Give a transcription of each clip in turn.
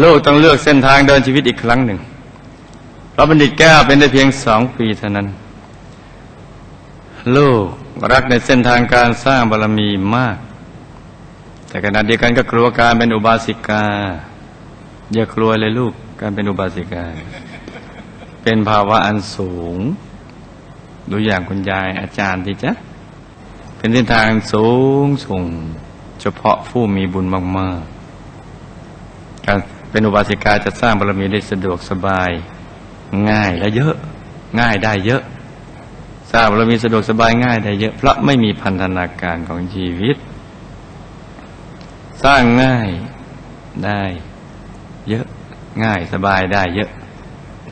ลูกต้องเลือกเส้นทางเดินชีวิตอีกครั้งหนึ่งเพราะบัณฑิตแก้วเป็นได้เพียงสองปีเท่านั้น ลูกรักในเส้นทางการสร้างบารมีมาก แต่ขณะเดียวกันก็กลัวการเป็นอุบาสิกา อย่ากลัวเลยลูกการเป็นอุบาสิกา เป็นภาวะอันสูง ดูอย่างคุณยายอาจารย์ทีจ๊ะเป็นเส้นทางสูงส่งเฉพาะผู้มีบุญมาก ๆ การ เป็นอุบาสิกาจะสร้างบารมีได้สะดวกสบาย ง่ายและเยอะ ง่ายได้เยอะ สร้างบารมีสะดวกสบายง่ายได้เยอะ เพราะไม่มีพันธนาการของชีวิต สร้างง่ายได้เยอะง่ายสบายได้เยอะ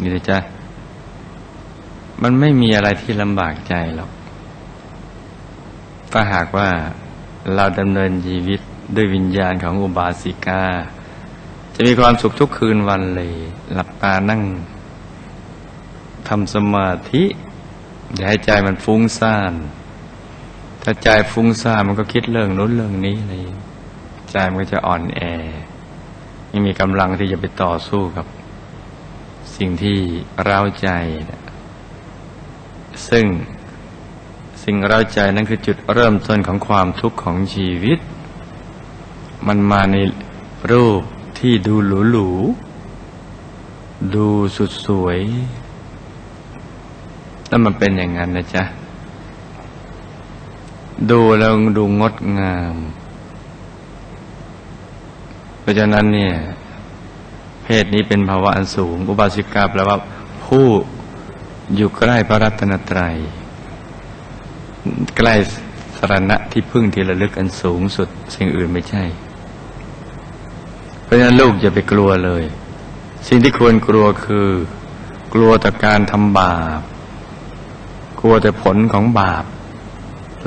นี่จ๊ะมันไม่มีอะไรที่ลำบากใจหรอกถ้าหากว่าเราดำเนินชีวิตด้วยวิญญาณของอุบาสิกา จะมีความสุขทุกคืนวันเลย หลับตานั่งทำสมาธิ อย่าให้ใจมันฟุ้งซ่าน ถ้าใจฟุ้งซ่านมันก็คิดเรื่องนู้นเรื่องนี้เลยใจมันก็จะอ่อนแอไม่มีกำลังที่จะไปต่อสู้กับ สิ่งที่เร้าใจ ซึ่งสิ่งเร้าใจนั้นคือจุดเริ่มต้นของความทุกข์ของชีวิต มันมาในรูป ที่ดูหรูหรูดูสุดสวยแล้วมันเป็นอย่างนั้นนะจ๊ะ ดูแล้วดูงดงาม เพราะฉะนั้นเนี่ย เพศนี้เป็นภาวะอันสูง อุบาสิกาแปลว่า ผู้อยู่ใกล้พระรัตนตรัย ใกล้สรณะที่พึ่งที่ระลึกอันสูงสุดสิ่งอื่นไม่ใช่ ราะฉะนั้นลูกอย่าไปกลัวเลย สิ่งที่ควรกลัวคือ กลัวต่อการทำบาป กลัวแต่ผลของบาป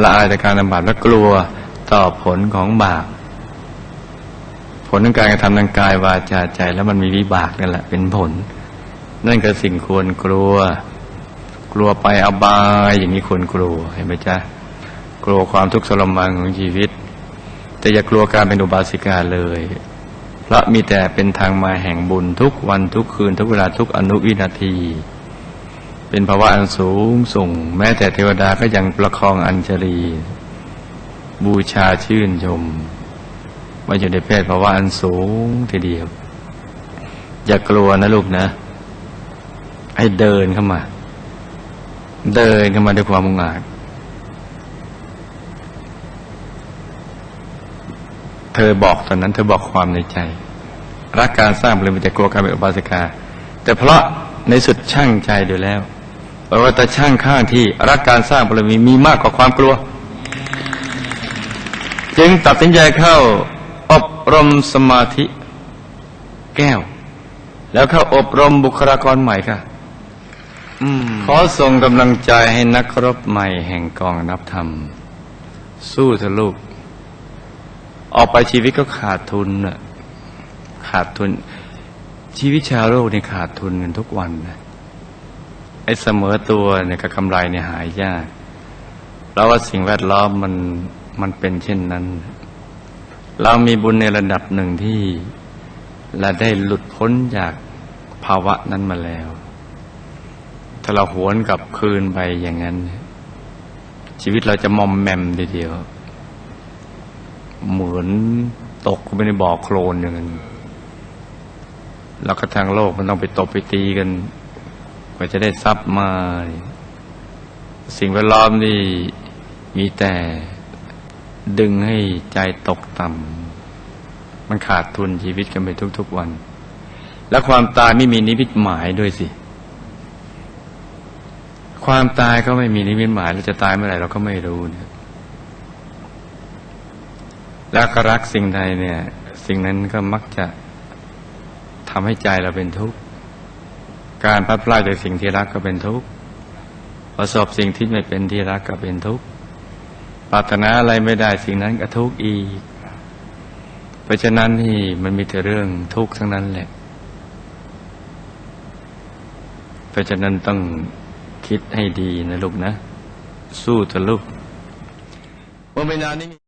ละอายต่อการทำบาปและกลัวต่อผลของบาป ผลของการกระทำทางกายวาจาใจ แล้วมันมีวิบากนั่นแหละเป็นผล นั่นคือสิ่งควรกลัว กลัวไปอบายอย่างนี้ควรกลัวเห็นไหมจ๊ะกลัวความทุกข์ทรมานของชีวิต แต่อย่ากลัวการเป็นอุบาสิกาเลย ราะมีแต่เป็นทางมาแห่งบุญทุกวันทุกคืนทุกเวลาทุกอนุวินาที เป็นภาวะอันสูงส่ง แม้แต่เทวดาก็ยังประคองอัญชลี บูชาชื่นชมว่าอยู่ในเพศภาวะอันสูงทีเดียว อย่ากลัวนะลูกนะ ให้เดินเข้ามา เดินเข้ามาด้วยความมุ่งอาจเธ อบอกตอนนั้น เธอบอกความในใจ รักการสร้างบารมีแต่กลัวการเป็นอุบาสิกา แต่เพราะในสุดช่างใจเดียวแล้วเพราะว่าแต่ช่างข้างที่รักการสร้างบารมีมีมากกว่าความกลัว จึงตัดสินใจเข้าอบรมสมาธิแก้ว แล้วเข้าอบรมบุคลากรใหม่ค่ะขอส่งกำลังใจให้นักรบใหม่แห่งกองนับธรรม สู้เถอะลูก ออกไปชีวิตก็ขาดทุนน่ะขาดทุน ชีวิตชาวโลกเนี่ยขาดทุนกันทุกวันนะไอ้เสมอตัวเนี่ยกับกำไรเนี่ยหายยากเพราว่าสิ่งแวดล้อมมันมันเป็นเช่นนั้น เรามีบุญในระดับหนึ่งที่เราได้หลุดพ้นจากภาวะนั้นมาแล้ว ถ้าเราหวนกลับคืนไปอย่างนั้น ชีวิตเราจะมอมแมมทีเดียว เหมือนตกไปในบ่อโคลนอย่างนั้นแล้วก็ทางโลกมันต้องไปตบไปตีกันกว่าจะได้ทรัพย์มา สิ่งแวดล้อมนี่มีแต่ดึงให้ใจตกต่ำมันขาดทุนชีวิตกันไปทุก ๆวัน และความตายไม่มีนิมิตหมายด้วยสิ ความตายก็ไม่มีนิมิตหมายเราจะตายเมื่อไหร่เราก็ไม่รู้เนี่ย แล้วก็รักสิ่งใดเนี่ย สิ่งนั้นก็มักจะทำให้ใจเราเป็นทุกข์ การพลัดพรากจากสิ่งที่รักก็เป็นทุกข์ ประสบสิ่งที่ไม่เป็นที่รักก็เป็นทุกข์ ปรารถนาอะไรไม่ได้สิ่งนั้นก็ทุกข์อีก เพราะฉะนั้นที่มันมีแต่เรื่องทุกข์ทั้งนั้นแหละ เพราะฉะนั้นต้องคิดให้ดีนะลูกนะ สู้เถอะลูกว่าไม่นานนี้